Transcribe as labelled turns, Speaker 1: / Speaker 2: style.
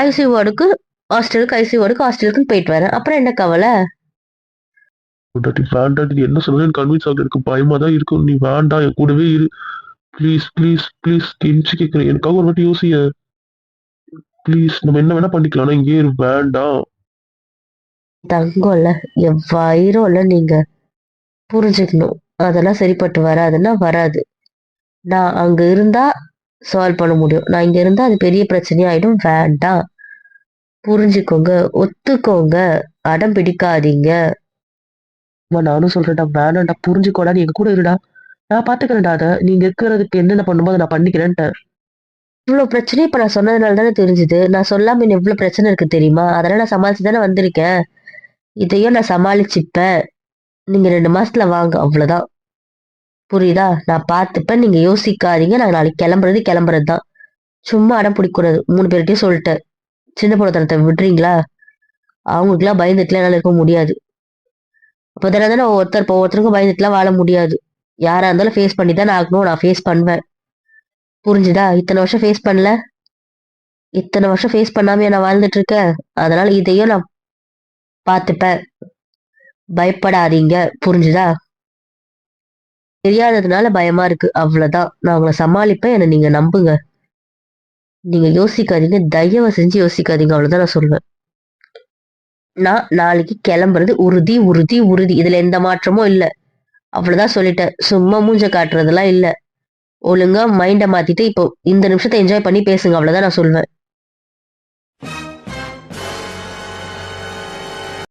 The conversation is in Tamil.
Speaker 1: ஐசி வார்டுக்கு ஹாஸ்டலுக்கு ஐசி வார்டுக்கு ஹாஸ்டலுக்கு போயிட்டு வரேன் அப்புறம் என்ன கவலை?
Speaker 2: பொண்டாட்டி வேண்டாம் நீ என்ன சொன்னாலும் கன்வின்ஸ் ஆகுது எனக்கு பயமா தான் இருக்கும். நீ வேண்டாம் என் கூடவே இரு. ப்ளீஸ் ப்ளீஸ் ப்ளீஸ் கெஞ்சி கேட்கிறேன் எனக்காக ஒரு வாட்டி யோசிய ப்ளீஸ் நம்ம என்ன வேணா பண்ணிக்கலாம். ஆனா இங்கே இரு. வேண்டாம்.
Speaker 1: தங்கம்ல என் இல்ல நீங்க புரிஞ்சுக்கணும். அதெல்லாம் சரிப்பட்டு வராதுன்னா வராது. நான் அங்க இருந்தா சால்வ் பண்ண முடியும். நான் இங்க இருந்தா அது பெரிய பிரச்சனையாயிடும். வேண்டாம். புரிஞ்சுக்கோங்க. ஒத்துக்கோங்க. அடம் பிடிக்காதீங்க.
Speaker 3: நானும் சொல்றேன்டா. வேணாம்டா. புரிஞ்சுக்கோடா. நீ எங்க கூட இருடா. நான் பாத்துக்கிறேன்டா அதை. நீங்க இருக்கிறதுக்கு என்னென்ன பண்ணும்போது அதை நான் பண்ணிக்கிறேன்ட்டு.
Speaker 1: இவ்வளவு பிரச்சனையும் இப்ப நான் சொன்னதுனால தானே தெரிஞ்சுது. நான் சொல்லாம இன்னும் எவ்வளவு பிரச்சனை இருக்கு தெரியுமா? அதெல்லாம் நான் சமாளிச்சு தானே வந்திருக்கேன். இதையும் நான் சமாளிச்சுப்பேன். நீங்க ரெண்டு மாசத்துல வாங்க. அவ்வளவுதான். புரியுதா? நான் பார்த்துப்பேன். நீங்க யோசிக்காதீங்க. நான் நாளைக்கு கிளம்புறது கிளம்புறது தான் சும்மா அடம் பிடிக்கூடாது மூணு பேர்கிட்டயும் சொல்லிட்டேன். சின்ன பொண்ணத்தனத்தை விடுறீங்களா? அவங்களுக்குலாம் பயந்துட்டுலாம் என்னால் இருக்க முடியாது. அப்போ தானே தானே ஒருத்தர் இப்போ ஒருத்தருக்கும் பயந்துட்டுலாம் வாழ முடியாது. யாரா இருந்தாலும் ஃபேஸ் பண்ணி தான் ஆகணும். நான் ஃபேஸ் பண்ணுவேன். புரிஞ்சுதா? இத்தனை வருஷம் ஃபேஸ் பண்ணல. இத்தனை வருஷம் ஃபேஸ் பண்ணாம நான் வாழ்ந்துட்டு இருக்கேன் அதனால இதையும் நான் பார்த்துப்பேன். பயப்படாதீங்க. புரிஞ்சுதா? தெரியாததுனால பயமா இருக்கு. அவ்வளவுதான். நான் உங்களை சமாளிப்பேன். என்னை நீங்க நம்புங்க. நீங்க யோசிக்காதீங்க. தயவு செஞ்சு யோசிக்காதீங்க. அவ்வளவுதான் நான் சொல்லுவேன் நான் நாளைக்கு கிளம்புறது உறுதி உறுதி உறுதி. இதுல எந்த மாற்றமும் இல்ல. அவ்வளவுதான் சொல்லிட்டேன். சும்மா மூஞ்ச காட்டுறதெல்லாம் இல்ல. ஒழுங்கா மைண்ட மாத்திட்டு இப்போ இந்த நிமிஷத்தை என்ஜாய் பண்ணி பேசுங்க. அவ்வளவுதான் நான் சொல்வேன்.